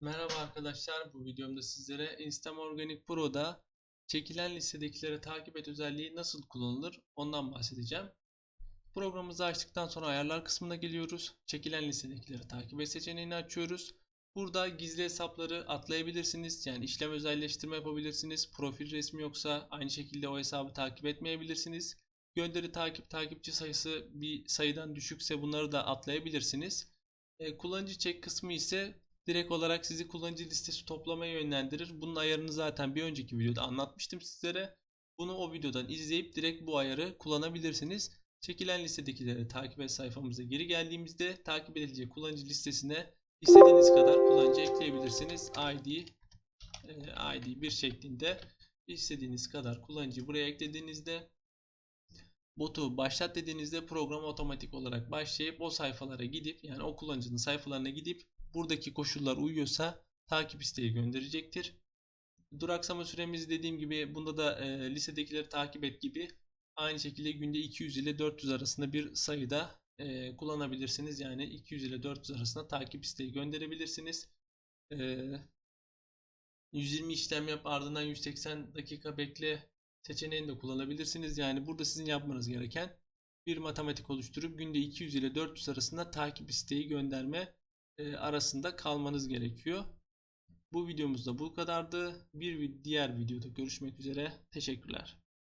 Merhaba arkadaşlar, bu videomda sizlere Instam Organic Pro'da çekilen listedekileri takip et özelliği nasıl kullanılır ondan bahsedeceğim. Programımızı açtıktan sonra ayarlar kısmına geliyoruz. Çekilen listedekileri takip et seçeneğini açıyoruz. Burada gizli hesapları atlayabilirsiniz. Yani işlem özelleştirme yapabilirsiniz. Profil resmi yoksa aynı şekilde o hesabı takip etmeyebilirsiniz. Gönderi takip takipçi sayısı bir sayıdan düşükse bunları da atlayabilirsiniz. E, kullanıcı çek kısmı ise direkt olarak sizi kullanıcı listesi toplamaya yönlendirir. Bunun ayarını zaten bir önceki videoda anlatmıştım sizlere. Bunu o videodan izleyip direkt bu ayarı kullanabilirsiniz. Çekilen listedekileri takip et sayfamıza geri geldiğimizde takip edilecek kullanıcı listesine istediğiniz kadar kullanıcı ekleyebilirsiniz. ID e, ID 1 şeklinde istediğiniz kadar kullanıcı buraya eklediğinizde botu başlat dediğinizde program otomatik olarak başlayıp o sayfalara gidip yani o kullanıcının sayfalarına gidip buradaki koşullar uyuyorsa takip isteği gönderecektir. Duraksama süremiz dediğim gibi bunda da e, listedekileri takip et gibi aynı şekilde günde 200 ile 400 arasında bir sayıda e, kullanabilirsiniz. Yani 200 ile 400 arasında takip isteği gönderebilirsiniz. E, 120 işlem yap ardından 180 dakika bekle seçeneğini de kullanabilirsiniz. Yani burada sizin yapmanız gereken bir matematik oluşturup günde 200 ile 400 arasında takip isteği gönderme arasında kalmanız gerekiyor. Bu videomuzda bu kadardı. Bir diğer videoda görüşmek üzere. Teşekkürler.